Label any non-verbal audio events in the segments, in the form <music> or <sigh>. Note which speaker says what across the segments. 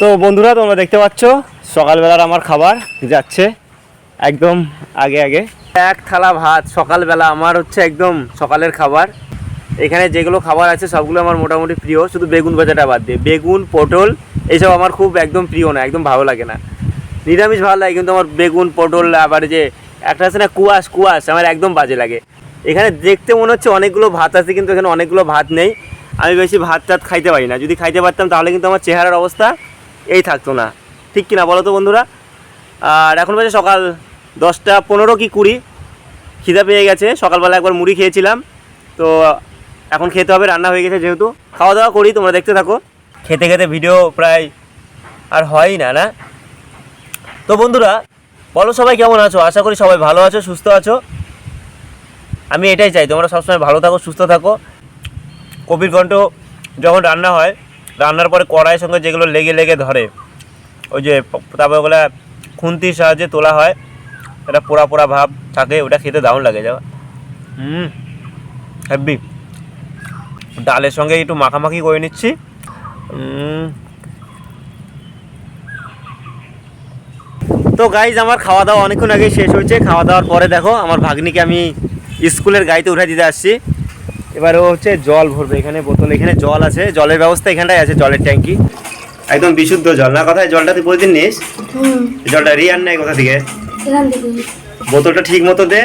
Speaker 1: তো বন্ধুরা, তোমরা দেখতে পাচ্ছ, সকালবেলার আমার খাবার যাচ্ছে একদম আগে আগে। এক থালা ভাত, সকালবেলা আমার হচ্ছে একদম সকালের খাবার। এখানে যেগুলো খাবার আছে, সবগুলো আমার মোটামুটি প্রিয়, শুধু বেগুন ভাজাটা বাদ দিয়ে। বেগুন, পটল, এইসব আমার খুব একদম প্রিয় না, একদম ভালো লাগে না। নিরামিষ ভালো লাগে, কিন্তু আমার বেগুন, পটল, আবার যে একটা আছে না, কুয়াশ কুয়াশ, আমার একদম বাজে লাগে। এখানে দেখতে মনে হচ্ছে অনেকগুলো ভাত আছে, কিন্তু এখানে অনেকগুলো ভাত নেই। আমি বেশি ভাত টাত খাইতে পারি না। যদি খাইতে পারতাম, তাহলে কিন্তু আমার চেহারার অবস্থা এই থাকতো না। ঠিক কি না বলো তো বন্ধুরা? আর এখন বাজে সকাল দশটা পনেরো কি কুড়ি। খিদা পেয়ে গেছে, সকালবেলা একবার মুড়ি খেয়েছিলাম। তো এখন খেতে হবে, রান্না হয়ে গেছে যেহেতু। খাওয়া দাওয়া করি, তোমরা দেখতে থাকো। খেতে খেতে ভিডিও প্রায় আর হয়ই না না? তো বন্ধুরা, বলো সবাই কেমন আছো? আশা করি সবাই ভালো আছো, সুস্থ আছো। আমি এটাই চাই, তোমরা সবসময় ভালো থাকো, সুস্থ থাকো। কবির কণ্ঠ যখন রান্না হয় রান্নার পরে কড়াইয়ের সঙ্গে যেগুলো লেগে লেগে ধরে ওই যে তারপরে ওগুলো খুন্তির সাহায্যে তোলা হয় এটা পোড়া পোড়া ভাব থাকে ওটা খেতে দারুণ লাগে যাওয়া হুম। হ্যাপি ডালের সঙ্গে একটু মাখামাখি করে নিচ্ছি। তো গাইজ আমার খাওয়া দাওয়া অনেকক্ষণ আগে শেষ হয়েছে। খাওয়া দাওয়ার পরে দেখো আমার ভাগ্নিকে আমি স্কুলের গাড়িতে উঠে দিতে আসছি। এবার ও হচ্ছে জল ভরবে এখানে বোতল এখানে জল আছে জলের ব্যবস্থা এখানটায় আছে জলের ট্যাঙ্কি। একদম বিশুদ্ধ জল না? কথায় জলটা তুই প্রতিদিন নিস?
Speaker 2: হুম।
Speaker 1: জলটা রিয়ান নেয় কোথা থেকে?
Speaker 2: এখান থেকে।
Speaker 1: বোতলটা ঠিক মতো দে।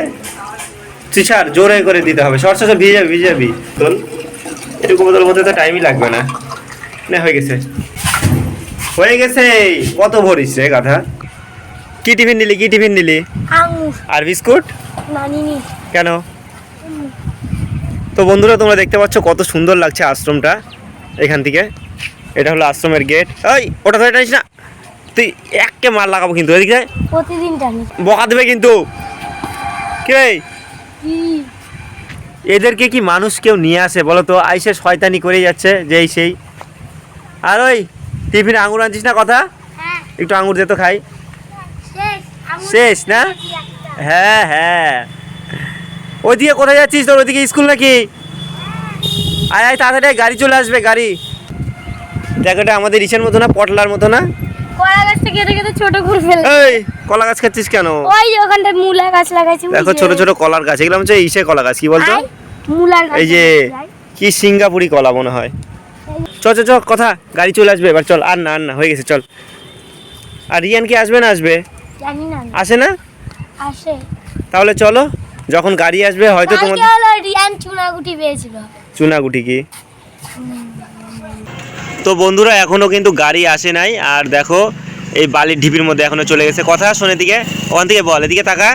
Speaker 1: তুই ছাড় জোরে করে দিতে হবে। সর সর ভিজে যাবি ভিজে যাবি। বোতল এটুকু বোতল মধ্যে তো টাইমই লাগবে না। না হয়ে গেছে। হয়ে গেছে। কত ভরিস রে গাধা? কি টিফিন নিলি কি টিফিন নিলি? আর বিস্কুট?
Speaker 2: নানিনি
Speaker 1: কেন? তো বন্ধুরা তোমরা দেখতে পাচ্ছ কত সুন্দর লাগছে আশ্রমটা এখান থেকে। এটা হলো আশ্রমের গেট। ওই ওটা ধরে টানিস না। তুই এককে মার লাগাবো কিন্তু এদিকে
Speaker 2: প্রতিদিন টানি।
Speaker 1: বকা দেবে কিন্তু। কে? এদেরকে কি মানুষ কেউ নিয়ে আসে বলো তো? আইসে শয়তানি করে যাচ্ছে যেই সেই। আর ওই টিফিনে আঙুর আনছিস না কথা?
Speaker 2: হ্যাঁ।
Speaker 1: একটু আঙুর দে তো খাই।
Speaker 2: শেষ
Speaker 1: না? হ্যাঁ হ্যাঁ। ওইদিকে কোথায় যাচ্ছিস তোর? ওইদিকে স্কুল নাকি? আয় আয় তাড়াতাড়ি গাড়ি চলে আসবে গাড়ি। দেখ এটা আমাদের ইসের মতো না পটলার মতো না?
Speaker 2: কলা গাছটা কেটে কেটে ছোট করে ফেলে
Speaker 1: এই কলা গাছ খাচ্ছিস কেন?
Speaker 2: ওই যে ওখানটায় মূলা গাছ লাগাইছি
Speaker 1: দেখো ছোট ছোট কলার গাছ এগুলো হচ্ছে ইসে কলা গাছ কি বলতো?
Speaker 2: মূলার গাছ
Speaker 1: এই যে কি সিঙ্গাপুরি কলা মনে হয়। চ চ চ কথা গাড়ি চলে আসবে এবার চল আর না আর না হয়ে গেছে চল। আর রিয়ান কি আসবে না আসবে?
Speaker 2: জানি না।
Speaker 1: আসে না?
Speaker 2: আসে।
Speaker 1: তাহলে চলো যখন গাড়ি আসবে হয়তো তোমার
Speaker 2: রিয়ান চুনাগুটি পেয়েছিল।
Speaker 1: চুনাগুটি কি? তো বন্ধুরা এখনও কিন্তু গাড়ি আসে নাই। আর দেখো এই বালির ঢিপির মধ্যে এখনও চলে গেছে। কথা শোনে দিকে ওখান থেকে বল এদিকে তাকা।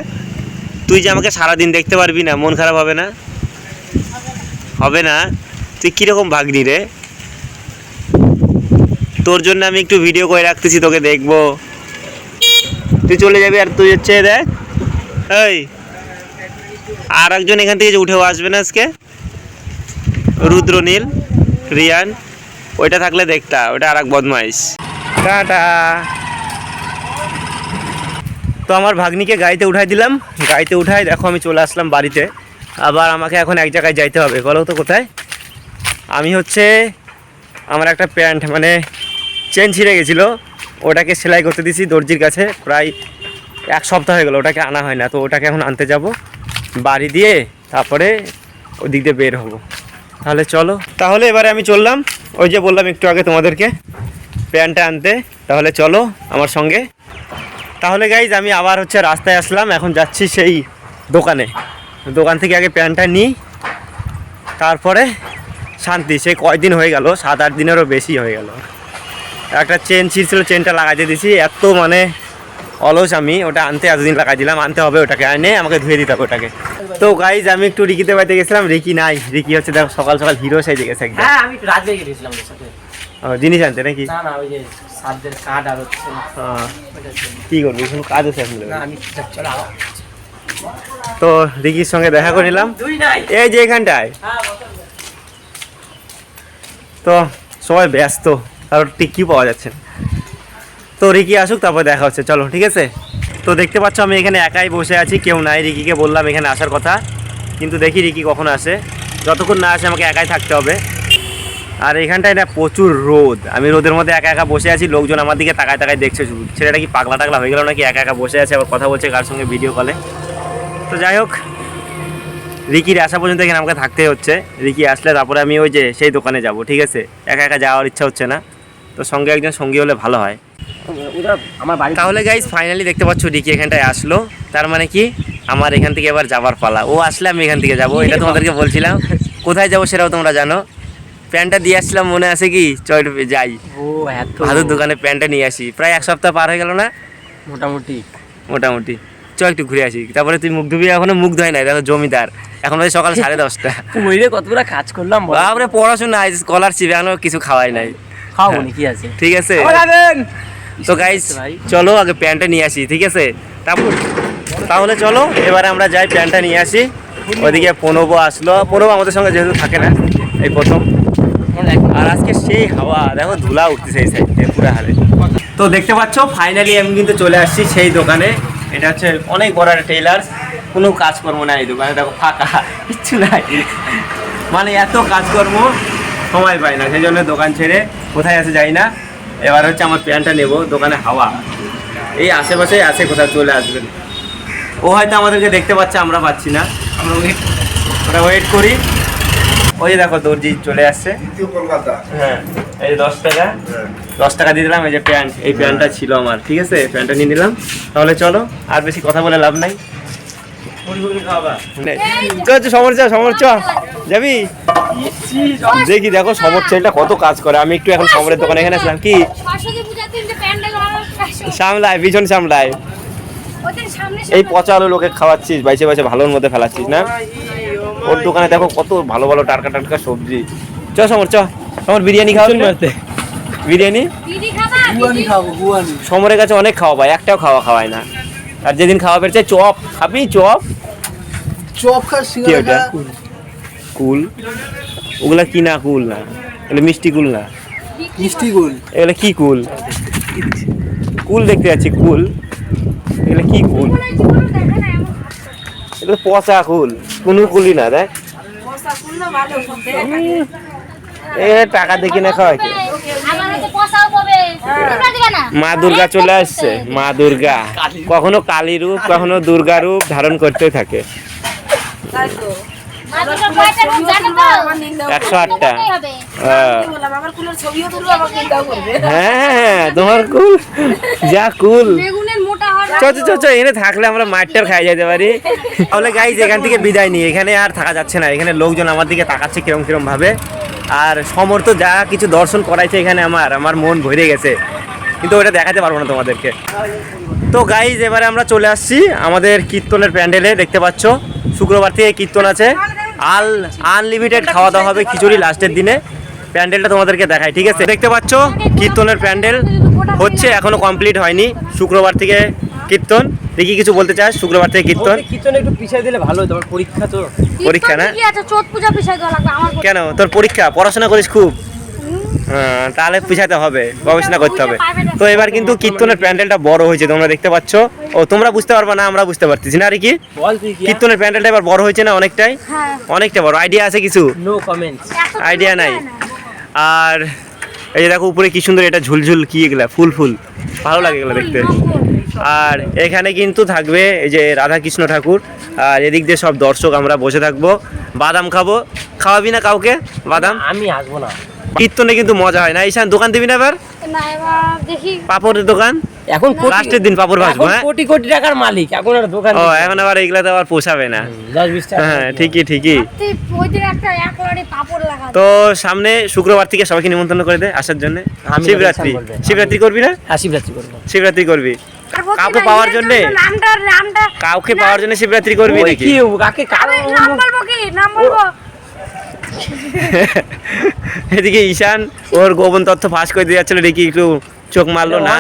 Speaker 1: তুই যে আমাকে সারাদিন দেখতে পারবি না মন খারাপ হবে না? হবে না? তুই কীরকম ভাগনি রে? তোর জন্য আমি একটু ভিডিও করে রাখতেছি তোকে দেখব। তুই চলে যাবি আর তুই হচ্ছে দেখ। এই আর একজন এখান থেকে যে উঠেও আসবে না আজকে? রুদ্রনীল রিয়ান, ওইটা থাকলে দেখতা ওটা আর এক বদমাইশ তো আমার ভাগ্নিকে গাড়িতে উঠাই দিলাম। গাড়িতে উঠাই দেখো আমি চলে আসলাম বাড়িতে। আবার আমাকে এখন এক জায়গায় যাইতে হবে। বলো তো কোথায়? আমি হচ্ছে আমার একটা প্যান্ট মানে চেন ছিঁড়ে গেছিল। ওটাকে সেলাই করতে দিছি দর্জির কাছে। প্রায় এক সপ্তাহ হয়ে গেলো, ওটাকে আনা হয় না। তো ওটাকে এখন আনতে যাব। বাড়ি দিয়ে তারপরে ওই দিক দিয়ে বের হব। তাহলে চলো। তাহলে এবারে আমি চললাম। ওই যে বললাম একটু আগে তোমাদেরকে, প্যান্টটা আনতে। তাহলে চলো আমার সঙ্গে। তাহলে গাইজ আমি আবার হচ্ছে রাস্তায় আসলাম। এখন যাচ্ছি সেই দোকানে। দোকান থেকে আগে প্যান্টটা নিই। তারপরে শান্তি সেই কয়দিন হয়ে গেল? সাত আট দিনেরও বেশি হয়ে গেল। একটা চেন ছিঁড়ছিল চেনটা লাগাইতে দিছি। এত মানে অলস আমি ওটা আনতে এতদিন লাগাই দিলাম আনতে হবে ওটাকে। আনে আমাকে ধুয়ে দিতে হবে ওটাকে। তো গাইজ আমি একটু রিকিতে বাড়িতে গেছিলাম রিকি নাই। রিকি হচ্ছে দেখো সকাল সকাল হিরো সাইজে গেছে একদম।
Speaker 3: হ্যাঁ আমি বেরিয়ে গেছিলাম ওর সাথে।
Speaker 1: ও, জিনিস আনতে নাকি?
Speaker 3: না না ওই যে সাতদের কার্ড আর হচ্ছে
Speaker 1: হ্যাঁ। কি করবি? কোনো কাজ আছে এখন।
Speaker 3: না আমি চলো।
Speaker 1: তো রিকির সঙ্গে দেখা করে নিলাম।
Speaker 3: দুই নাই।
Speaker 1: এই যে এখানটায়।
Speaker 3: হ্যাঁ
Speaker 1: তো সবাই ব্যস্ত আর ঠিক কি পাওয়া যাচ্ছে। তো রিকি আসুক, তারপর দেখা হচ্ছে। চলো, ঠিক আছে? তো দেখতে পাচ্ছ, আমি এখানে একাই বসে আছি, কেউ নাই রিকিকে বললাম এখানে আসার কথা। কিন্তু দেখি রিকি কখন আসে। যতক্ষণ না আসে, আমাকে একাই থাকতে হবে। আর এখানটায় না প্রচুর রোদ। আমি রোদের মধ্যে একা একা বসে আছি, লোকজন আমার দিকে তাকায় তাকায় দেখছে ছেলেটা কি পাগলা টাগলা হয়ে গেল নাকি একা একা বসে আছে, আবার কথা বলছে কার সঙ্গে ভিডিও কলে তো যাই হোক, রিকির আসা পর্যন্ত এখানে আমাকে থাকতে হচ্ছে। রিকি আসলে তারপরে আমি ওই যে সেই দোকানে যাব, ঠিক আছে? একা একা যাওয়ার ইচ্ছা হচ্ছে না। তো সঙ্গে একজন সঙ্গী হলে ভালো হয়।
Speaker 3: আমার বাড়ি
Speaker 1: তাহলে গাইজ ফাইনালি দেখতে পাচ্ছ রিকি এখানটায় আসলো। তার মানে কি? আমার এখান থেকে এবার যাবার পালা। ও আসলে আমি এখান থেকে যাব এটা তোমাদেরকে বলছিলাম। কোথায় যাব সেটাও তোমরা জানো। প্যান্টটা দিয়ে আসছিলাম মনে আছে কি? চল যাই।
Speaker 3: ও
Speaker 1: ভাদুর দোকানে প্যান্টটা নিয়ে আসি। প্রায় এক সপ্তাহ পার হয়ে গেল না?
Speaker 3: মোটামুটি।
Speaker 1: মোটামুটি। চ একটু ঘুরে আসি। তারপরে তুই মুখ ধুবি এখনও মুখ ধোয় নাই দেখো জমিদার। এখন ওই সকাল সাড়ে দশটা।
Speaker 3: ওই রে কতগুলো কাজ করলাম।
Speaker 1: বাপরে পড়াশোনা স্কলারশিপ এখনও কিছু খাওয়াই নাই।
Speaker 3: খাও নি কি আছে?
Speaker 1: ঠিক আছে। তো গাইজ চলো আগে প্যান্টটা নিয়ে আসি, ঠিক আছে? তারপর তাহলে চলো, এবারে আমরা যাই প্যান্টটা নিয়ে আসি। ওইদিকে প্রণব আসলো। প্রণব আমাদের সঙ্গে যেহেতু থাকে না, এই প্রথম। আর আজকে সেই হাওয়া, দেখো ধুলা উঠতেছে এই সাইডে পুরো হারে তো দেখতে পাচ্ছ ফাইনালি আমি কিন্তু চলে আসছি সেই দোকানে। এটা হচ্ছে অনেক বড় একটা টেইলার কোনো কাজকর্ম নাই দোকানে, দেখো ফাঁকা, কিচ্ছু নাই। মানে এত কাজকর্ম, সময় পাই না, সেই জন্য দোকান ছেড়ে কোথায় আছে যাই না। এবার হচ্ছে আমার প্যান্টটা নেব দোকানে হাওয়া। এই আশেপাশে আছে কোথাও চলে আসবেন। ও হয়তো আমাদেরকে দেখতে পাচ্ছে আমরা পাচ্ছি না। আমরা ওয়েট ওটা ওয়েট করি। ওই দেখো দর্জি চলে আসছে। হ্যাঁ এই যে দশ টাকা। দশ টাকা দিয়ে দিলাম এই যে প্যান্ট। এই প্যান্টটা ছিল আমার ঠিক আছে? প্যান্টটা নিয়ে নিলাম। তাহলে চলো আর বেশি কথা বলে লাভ নাই। সমর্চা সমর্চা যাবি? দেখি দেখো সমর ছেলেটা কত কাজ করে। আমি একটু এখন সমরের দোকানে এখানে আসলাম। কি? সামলায় ভীষণ সামলায়। এই পচা আলু লোকে খাওয়াচ্ছিস বাইছে বাইছে ভালোর মধ্যে ফেলাচ্ছিস না? ওর দোকানে দেখো কত ভালো ভালো টাটকা টাটকা সবজি। চ সমর চ। সমর বিরিয়ানি খাওয়া বিরিয়ানি?
Speaker 2: খাব?
Speaker 3: গুয়ানি
Speaker 1: সমরের কাছে অনেক খাওয়া পায় একটাও খাওয়া খাওয়ায় না। আর যেদিন খাওয়া পেয়েছে চপ। খাবি চপ?
Speaker 3: চপ খা
Speaker 1: কি ওটা? কুল। ওগুলা কি না কুল না? এগুলো মিষ্টি কুল না?
Speaker 3: মিষ্টি কুল।
Speaker 1: এগুলো কি কুল? কুল দেখতে যাচ্ছি কুল। এগুলো কি কুল? এগুলো পচা কুল। কোনো কুলই না দেখ। এ টাকা দেখি না খাওয়াই কে?
Speaker 2: আমার হাতে পয়সাও পাবে তোমরা দিবে না
Speaker 1: মা দুর্গা চলে আসছে। মা দুর্গা। কখনো কালী রূপ কখনো দুর্গা রূপ ধারণ করতে থাকে।
Speaker 2: মা দুর্গার কয়টা রূপ জানো তো?
Speaker 1: একশো আটটা। হ্যাঁ।
Speaker 4: আমার কুলের ছবিও তুলবো আমাকে এটাও করবে।
Speaker 1: হ্যাঁ হ্যাঁ তোমার কুল। যা কুল। চ চ, চ চ এখানে থাকলে আমরা মাঠটার খাই যেতে পারি। তাহলে গাইজ এখান থেকে বিদায় নিই। এখানে আর থাকা যাচ্ছে না। এখানে লোকজন আমার দিকে তাকাচ্ছে কিরম কিরম ভাবে। আর সমর্থ যা কিছু দর্শন করাইছে এখানে আমার। আমার মন ভরে গেছে। কিন্তু ওটা দেখাতে পারব না তোমাদেরকে। তো গাইজ এবারে আমরা চলে আসছি আমাদের কীর্তনের প্যান্ডেলে দেখতে পাচ্ছ শুক্রবার থেকে কীর্তন আছে। আল আনলিমিটেড খাওয়া দাওয়া হবে খিচুড়ি লাস্টের দিনে। প্যান্ডেলটা তোমাদেরকে দেখায় ঠিক আছে? দেখতে পাচ্ছ কীর্তনের প্যান্ডেল হচ্ছে এখনও কমপ্লিট হয়নি শুক্রবার থেকে কীর্তন। দেখি কিছু বলতে চাস শুক্রবার থেকে কীর্তন।
Speaker 3: কিচনে একটু পিছিয়ে দিলে ভালো হতো আমার পরীক্ষা তো।
Speaker 1: পরীক্ষা না?
Speaker 2: কি আছে? চোট পূজা পিছাই দেওয়া লাগবে আমার
Speaker 1: কেন? তোর পরীক্ষা? পড়াশোনা করিস খুব? তাহলে পিছাতে হবে গবেষণা করতে হবে। তো এবার কিন্তু কীর্তনের প্যান্ডেলটা বড় হয়েছে তোমরা দেখতে পাচ্ছ। ও তোমরা বুঝতে পারবে না আমরা বুঝতে পারতেছি না আর কি?
Speaker 3: কি
Speaker 1: কীর্তনের প্যান্ডেলটা এবার বড় হয়েছে না অনেকটাই?
Speaker 2: হ্যাঁ।
Speaker 1: অনেকটা বড় আইডিয়া আছে কিছু?
Speaker 3: নো কমেন্টস
Speaker 2: এত
Speaker 1: আইডিয়া নাই। আর এই যে দেখো উপরে কি সুন্দর এটা ঝুলঝুল কি এগুলা ফুল ফুল। ভালো লাগে এগুলো দেখতে। আর এখানে কিন্তু থাকবে এই যে রাধা কৃষ্ণ ঠাকুর। আর এদিক দিয়ে সব দর্শক আমরা বসে থাকব। বাদাম খাব। খাওয়াবি না কাউকে? বাদাম?
Speaker 3: আমি আসব না।
Speaker 1: কীর্তনে কিন্তু মজা হয়। না ঈশান দোকান দিবি না এবার?
Speaker 2: না এবার দেখি।
Speaker 1: পাপড়ের দোকান?
Speaker 3: এখন
Speaker 1: লাস্টের দিন পাপড় ভাজবো
Speaker 3: এখন
Speaker 1: হ্যাঁ?
Speaker 3: কোটি কোটি টাকার মালিক এখন আর দোকান
Speaker 1: ও এখন আবার এগুলা তো আবার পোষাবে না। হ্যাঁ ঠিকই ঠিকই। তো সামনে শুক্রবার থেকে সবাইকে নিমন্ত্রণ করে দে আসার জন্য। শিবরাত্রি। শিবরাত্রি করবি না?
Speaker 3: হ্যাঁ শিবরাত্রি করব।
Speaker 1: শিবরাত্রি করবি। কাউকে পাওয়ার জন্যে? কাউকে পাওয়ার জন্য শিবরাত্রি করবি নাকি?
Speaker 3: কাকে
Speaker 2: কারও নাম বলব কি? নাম বলব? <laughs>
Speaker 1: এদিকে ঈশান ওর গোপন তথ্য ফাঁস করে দিয়ে যাচ্ছিল রিকি একটু চোখ মারলো না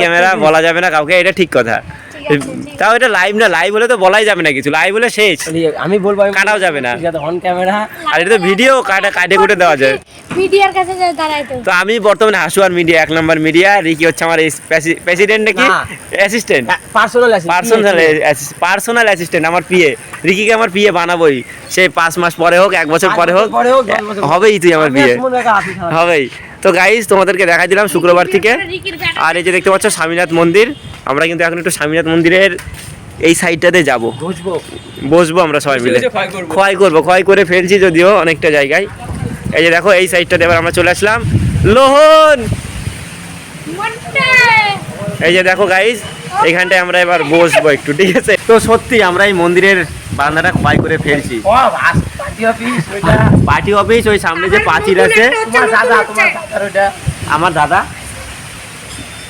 Speaker 1: ক্যামেরা বলা যাবে না কাউকে এটা ঠিক কথা। তাও এটা লাইভ না লাইভ হলে তো বলাই যাবে না কিছু লাইভ হলে শেষ।
Speaker 3: আমি বলব
Speaker 1: কাটাও যাবে না।
Speaker 3: অন ক্যামেরা
Speaker 1: আর এটা তো ভিডিও কাটা কাটে কুটে দেওয়া যায়।
Speaker 2: মিডিয়ার কাছে যায় দাঁড়ায় তো।
Speaker 1: তো আমি বর্তমানে হাসুয়ার মিডিয়া এক নম্বর মিডিয়া রিকি হচ্ছে আমার প্রেসিডেন্ট নাকি? Assistant
Speaker 3: personal
Speaker 1: personal personal assistant আমার পিএ রিকিকে আমার পিএ বানাবোই। সে পাঁচ মাস পরে হোক এক বছর পরে হোক হবেই তুই আমার বিয়ে হবেই। তো গাইজ তোমাদেরকে দেখা দিলাম শুক্রবার থেকে। আর এই যে দেখতে পাচ্ছ স্বামীনাথ মন্দির। আমরা কিন্তু এখন একটু স্বামীনাথ মন্দিরের এই সাইডটাতে যাব। বসবো। আমরা সবাই মিলে।
Speaker 3: ক্ষয় করব।
Speaker 1: ক্ষয় করে ফেলছি যদিও অনেকটা জায়গায়। এই যে দেখো এই সাইডটাতে এবার আমরা চলে আসলাম। লোহন! এই যে দেখো গাইজ এখানটায় আমরা এবার বসবো একটু ঠিক আছে? তো সত্যি আমরা এই মন্দিরের বারান্দাটা ক্ষয় করে ফেলছি।
Speaker 3: পার্টি অফিস ওইটা।
Speaker 1: পার্টি অফিস ওই সামনে যে পাঁচিল আছে। আমার দাদা।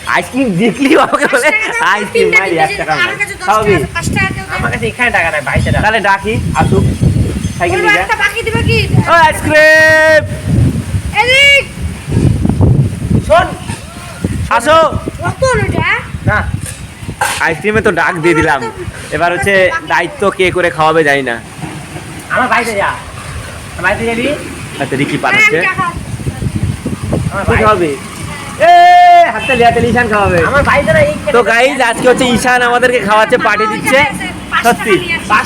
Speaker 1: আইসক্রিম দেখলি আমাকে বলে আইসক্রিম মারি এক টাকা খাওয়াবি
Speaker 3: আমার কাছে এখানে টাকা নাই বাইশে টাকা।
Speaker 1: তাহলে ডাকি আসুক সাইকেল নিয়ে
Speaker 2: বাকি দিবে কি?
Speaker 1: ও আইসক্রিম!
Speaker 2: এদিক!
Speaker 3: শোন
Speaker 1: আসো।
Speaker 2: কত
Speaker 3: না
Speaker 1: আইসক্রিমে তো ডাক দিয়ে দিলাম। এবার হচ্ছে দায়িত্ব কে করে খাওয়াবে জানি না।
Speaker 3: আমার বাড়িতে যা। বাড়িতে যাবি?
Speaker 1: আচ্ছা রিকি পাঠাচ্ছে।
Speaker 3: আমার বাড়ি-
Speaker 1: এ হাতে লিয়াতে ঈশান খাওয়াবে।
Speaker 3: আমার বাড়িতে না এই
Speaker 1: তো গাইজ আজকে হচ্ছে ঈশান আমাদেরকে খাওয়াচ্ছে পাঠিয়ে দিচ্ছে। সত্যি।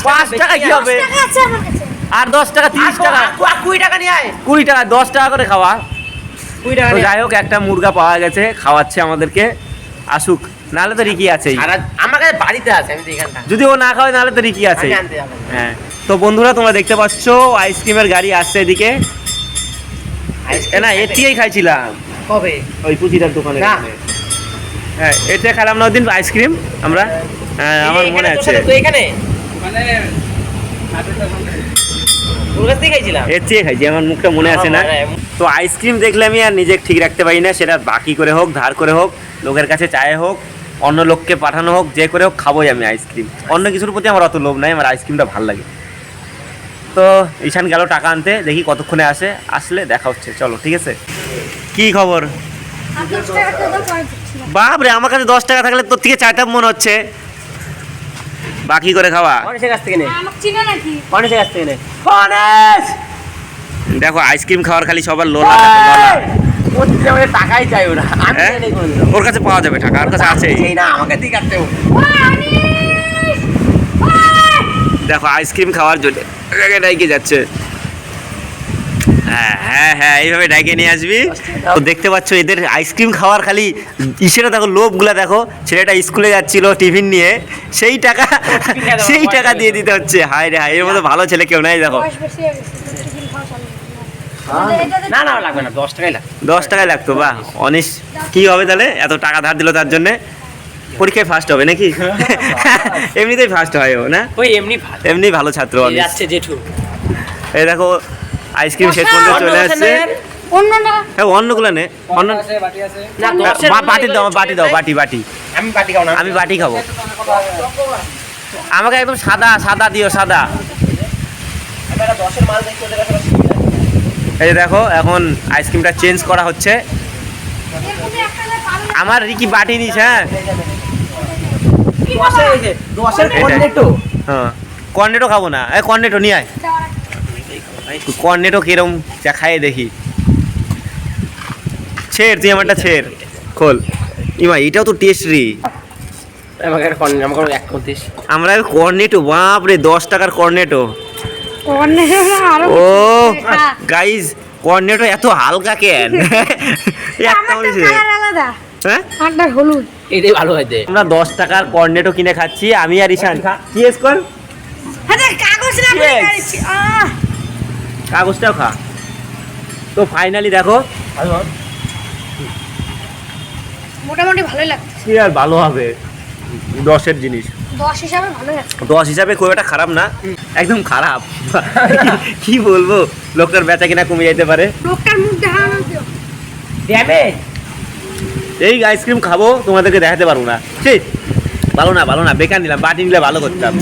Speaker 3: পাঁচ টাকা
Speaker 1: কি হবে?
Speaker 2: টাকা আছে আমার কাছে।
Speaker 1: আর দশ টাকা তিরিশ টাকা?
Speaker 3: কুড়ি টাকা নিয়ে আয়।
Speaker 1: কুড়ি টাকা দশ টাকা করে খাওয়া।
Speaker 3: কুড়ি টাকা।
Speaker 1: যাই হোক একটা মুরগা পাওয়া গেছে খাওয়াচ্ছে আমাদেরকে। আসুক নাহলে তো রিকি আছেই
Speaker 3: আমার কাছে বাড়িতে আছে আমি
Speaker 1: যদি ও না খাওয়ায় নাহলে তো রিকি
Speaker 3: যাব।
Speaker 1: হ্যাঁ। তো বন্ধুরা তোমরা দেখতে পাচ্ছ আইসক্রিমের গাড়ি আসছে এদিকে। এ না এর থেকেই খাইছিলাম।
Speaker 3: কবে?
Speaker 1: ওই পুচিটার দোকানে। হ্যাঁ এতে খেলাম না ওদিন আইসক্রিম আমরা হ্যাঁ আমার মনে আছে।
Speaker 3: তো এখানে। খাইছিলাম।
Speaker 1: এর চেয়ে খাইছি আমার মুখটা মনে আছে না। তো আইসক্রিম দেখলে আমি আর নিজে ঠিক রাখতে পারি না সেটা বাকি করে হোক ধার করে হোক লোকের কাছে চায়ে হোক অন্য লোককে পাঠানো হোক যে করে হোক খাবোই আমি আইসক্রিম। অন্য কিছুর প্রতি আমার অত লোভ নাই আমার আইসক্রিমটা ভালো লাগে। তো ঈশান গেল টাকা আনতে দেখি কতক্ষণে আসে আসলে দেখা হচ্ছে। চলো ঠিক আছে? কি খবর?
Speaker 2: আর দশ টাকা তো দাও পরে দিচ্ছি না।
Speaker 1: বাপ রে আমার কাছে দশ টাকা থাকলে তোর থেকে চারটা মনে হচ্ছে। বাকি করে খাওয়া?
Speaker 3: কাছ থেকে নে।
Speaker 2: আমাকে চিনো নাকি?
Speaker 3: গণেশের কাছ থেকে
Speaker 1: দেখো আইসক্রিম খাওয়ার খালি সবার লোলা
Speaker 3: টাকাই চাই ওরা আমি
Speaker 1: হ্যাঁ? ওর কাছে পাওয়া যাবে টাকা ওর কাছে আছে! দেখো আইসক্রিম খাওয়ার জন্য ডাইকে যাচ্ছে। হ্যাঁ হ্যাঁ হ্যাঁ এইভাবে ডাইকে নিয়ে আসবি। তো দেখতে পাচ্ছ এদের আইসক্রিম খাওয়ার খালি ইসেরা দেখো লোভগুলা দেখো। ছেলেটা স্কুলে যাচ্ছিল টিফিন নিয়ে। সেই টাকা সেই টাকা দিয়ে দিতে হচ্ছে। হায় রে হায় এর মধ্যে ভালো ছেলে কেউ নাই দেখো।
Speaker 3: না না লাগবে না দশ টাকাই লাগবে।
Speaker 1: দশ টাকায় লাগতো বাহ অনিশ কি হবে তাহলে? এত টাকা ধার দিল তার জন্যে? পরীক্ষায় ফার্স্ট হবে নাকি? <laughs> এমনিতেই ফার্স্ট হয় ও না?
Speaker 3: ওই এমনি ভালো।
Speaker 1: এমনি ভালো ছাত্র
Speaker 3: যাচ্ছে জেঠু।
Speaker 1: এই দেখো আইসক্রিম শেষ পর্যন্ত চলে আসছে। হ্যাঁ অন্যগুলো নে? অন্য
Speaker 3: না দশের
Speaker 1: বা- বাটি দাও বাটি দাও বাটি। বাটি
Speaker 3: আমি বাটি খাও
Speaker 1: আমি বাটি খাব। আমাকে একদম সাদা সাদা দিও সাদা। এই দেখো এখন আইসক্রিমটা চেঞ্জ করা হচ্ছে। আমার রিকি বাটি নিস হ্যাঁ।
Speaker 3: কর্নেটো
Speaker 1: হ্যাঁ। খাব না। এই কর্নেটো নিয়ে আয়।
Speaker 2: দাও,
Speaker 1: কর্নেটো কিরম? যা খাইয়ে দেখি। ছেড় তুই আমারটা ছেড়। খোল। ইমা এটাও তো টেস্ট রে।
Speaker 3: আমাকে কর্নেট আমাকে এক করতিস
Speaker 1: আমরা কর্নেটো বাপ রে দশ টাকার কর্নেটো ও। গাইজ কর্নেটো এত হালকা কেন? হ্যাঁ?
Speaker 2: হলুদ।
Speaker 3: এটাই ভালো
Speaker 1: আমরা দশ টাকার কর্নেটো কিনে খাচ্ছি আমি আর ঈশান। কি এস কর
Speaker 2: আরে কাগজ না
Speaker 1: Yes.
Speaker 2: পড়ে গেছে আহ
Speaker 1: কাগজটাও খা। তো ফাইনালি দেখো।
Speaker 2: মোটামুটি ভালোই লাগছে।
Speaker 1: কি আর ভালো হবে? দশের জিনিস।
Speaker 2: দশ হিসাবে ভালো
Speaker 1: দশ হিসাবে খুব একটা খারাপ না একদম খারাপ। <laughs> কি বলব? লোকটার বেচা কিনা কমে যেতে পারে।
Speaker 2: লোকটার মুখ দেখানো
Speaker 1: এই আইসক্রিম খাব তোমাদেরকে দেখাতে পারব না। ঠিক ভালো না ভালো না বেকার নিলাম বাটি নিলে ভালো করতাম।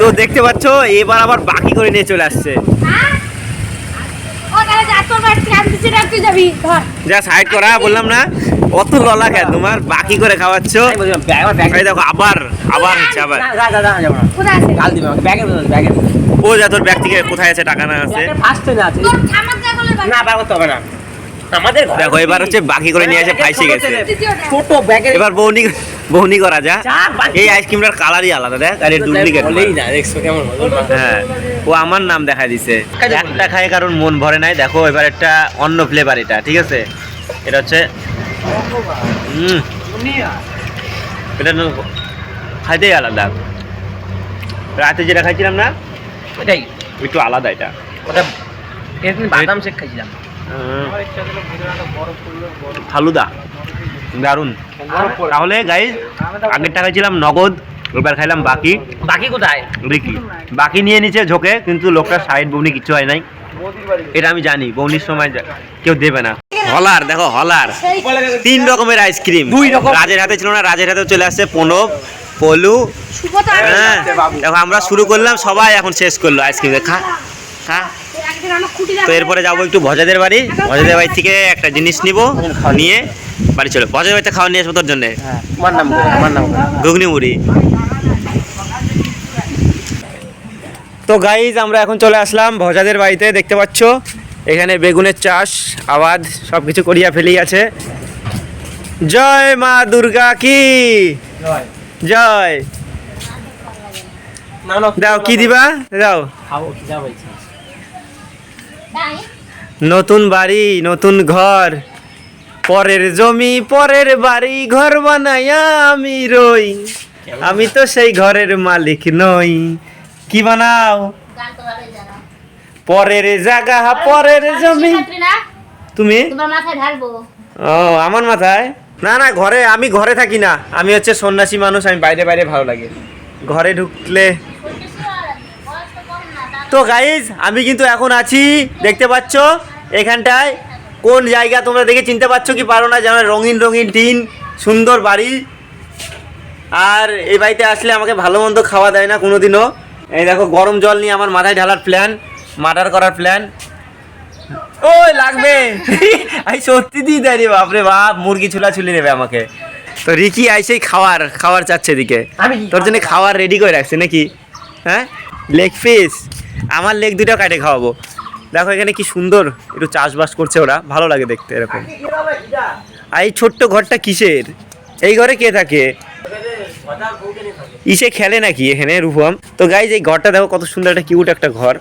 Speaker 1: তো দেখতে পাচ্ছ এবার আবার বাকি করে নিয়ে চলে আসছে।
Speaker 2: হ্যাঁ? ও তাহলে যা
Speaker 1: সাইড করা বললাম না। অত ললা কেন? তোমার বাকি করে খাওয়াচ্ছ। দেখো আবার আবার হচ্ছে। ও যা তোর ব্যাগ থেকে কোথায় আছে টাকা না আছে?
Speaker 3: না না। আমাদের ঘরে-
Speaker 1: দেখো এবার হচ্ছে বাকি করে নিয়ে এসে ফাইসে গেছে।
Speaker 3: ছোট ব্যাগের
Speaker 1: এবার বৌনি বৌনি করা যা। এই আইসক্রিমটার কালারই আলাদা দেখ আর ডুপ্লিকেট
Speaker 3: বলেই না, দেখছ কেমন
Speaker 1: হ্যাঁ ও আমার নাম দেখাই দিছে। একটা খায় কারণ মন ভরে নাই। দেখো এবার একটা অন্য ফ্লেভার এটা ঠিক আছে? এটা হচ্ছে হুম এটা খাইতেই আলাদা। রাতে যেটা খাইছিলাম না
Speaker 3: ওটাই,
Speaker 1: একটু আলাদা এটা।
Speaker 3: ওটা বাদাম শেক খাইছিলাম।
Speaker 1: ফালুদা দারুণ তাহলে গাইজ আগের টাকা ছিলাম নগদ এবার খাইলাম বাকি।
Speaker 3: বাকি কোথায়?
Speaker 1: দেখি। বাকি নিয়ে নিচে ঝোঁকে কিন্তু লোকটা সাইড বৌনি কিছু হয় নাই। এটা আমি জানি বৌনির সময় কেউ দেবে না। হলার দেখো হলার। তিন রকমের আইসক্রিম
Speaker 3: দুই রকম।
Speaker 1: রাজের হাতে ছিল না রাজের হাতে চলে আসছে প্রণব পলু। হ্যাঁ দেখো আমরা শুরু করলাম সবাই এখন শেষ করল আইসক্রিম খা খা। তো এরপরে যাব একটু ভজাদের বাড়ি। ভজাদের বাড়ি থেকে একটা জিনিস নিব নিয়ে বাড়ি চলো। ভজাদের বাড়িতে খাওয়া নিয়ে আসব তোর জন্য।
Speaker 3: হ্যাঁ।
Speaker 1: ঘুগনি মুড়ি। তো গাইজ আমরা এখন চলে আসলাম ভজাদের বাড়িতে দেখতে পাচ্ছ? এখানে বেগুনের চাষ আবাদ সব কিছু করিয়া ফেলি আছে। জয় মা দুর্গা কি? জয়। দাও কি দিবা? দাও। নতুন বাড়ি, নতুন ঘর। পরের জমি, পরের বাড়ি, ঘর বানাইয়া আমি রই। আমি তো সেই ঘরের মালিক নই। কি বানাও? পরের জায়গা, পরের জমি। তুমি? ও, আমার মাথায়? না না, ঘরে, আমি ঘরে থাকি না। আমি হচ্ছে সন্ন্যাসী মানুষ, আমি বাইরে বাইরে ভালো লাগে। ঘরে ঢুকলে তো গাইজ আমি কিন্তু এখন আছি দেখতে পাচ্ছ? এখানটায় কোন জায়গা তোমরা দেখে চিনতে পারছ কি পারো না? যেন রঙিন রঙিন টিন সুন্দর বাড়ি। আর এই বাড়িতে আসলে আমাকে ভালো মন্দ খাওয়া দেয় না কোনোদিনও। এই দেখো গরম জল নিয়ে আমার মাথায় ঢালার প্ল্যান মার্ডার করার প্ল্যান ও লাগবে। <laughs> আই সত্যি দিয়ে দেয় রে বাপরে বাপ মুরগি ছুলা ছুলি নেবে আমাকে। তো রিকি আইসেই খাওয়ার খাওয়ার চাচ্ছে এদিকে।
Speaker 3: আমি
Speaker 1: তোর জন্য খাওয়ার রেডি করে রাখছে নাকি? হ্যাঁ? Leg piece. আমার লেগ দুটো কাটে খাওয়াবো। দেখো এখানে কি সুন্দর একটু চাষবাস করছে ওরা। ভালো লাগে দেখতে এরকম। আর এই ছোট্ট ঘরটা কিসের? এই ঘরে কে থাকে? ইসে খেলে নাকি এখানে রূপম তো গাইজ এই ঘরটা দেখো কত সুন্দর একটা কিউট একটা ঘর।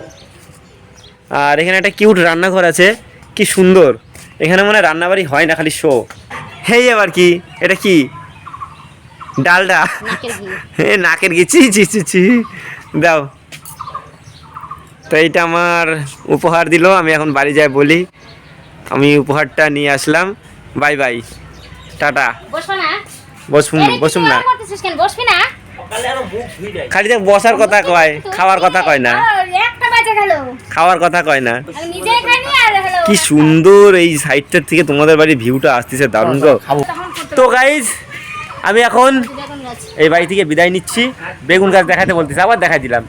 Speaker 1: আর এখানে একটা কিউট রান্নাঘর আছে। কি সুন্দর। এখানে মনে হয় রান্নাবাড়ি হয় না খালি শো হেই আবার কি? এটা কি? ডালডা?
Speaker 2: নাকের
Speaker 1: চি চি চি চি দাও। তো এইটা আমার উপহার দিল আমি এখন বাড়ি যাই বলি। আমি উপহারটা নিয়ে আসলাম। Bye bye. টাটা।
Speaker 2: বসবো না?
Speaker 1: বসুম
Speaker 2: এই,
Speaker 1: বসুম
Speaker 2: তুই
Speaker 1: না। খালি দেখ বসার কথা কয় খাওয়ার কথা কয় না।
Speaker 2: আর একটা বাজে গেল।
Speaker 1: খাওয়ার কথা কয় না।
Speaker 2: আমি নিজেই খাইনি আর হলো
Speaker 1: কি সুন্দর এই সাইডটার থেকে তোমাদের বাড়ির ভিউটা আসতেছে দারুণ গো।
Speaker 2: করতে
Speaker 1: তো গাইজ আমি এখন এই বাড়ি থেকে বিদায় নিচ্ছি। বেগুন গাছ দেখাতে বলতেছে আবার দেখাই দিলাম।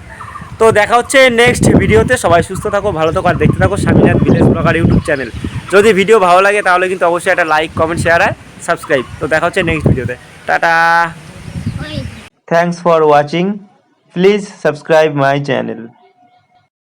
Speaker 1: তো দেখা হচ্ছে নেক্সট ভিডিওতে। সবাই সুস্থ থাকো, ভালো থাকো, আর দেখতে থাকো Swaminath village blogger YouTube channel যদি ভিডিও ভালো লাগে, তাহলে কিন্তু অবশ্যই একটা লাইক কমেন্ট শেয়ার আর সাবস্ক্রাইব তো দেখা হচ্ছে নেক্সট ভিডিওতে। Tata! Thanks for watching please subscribe my channel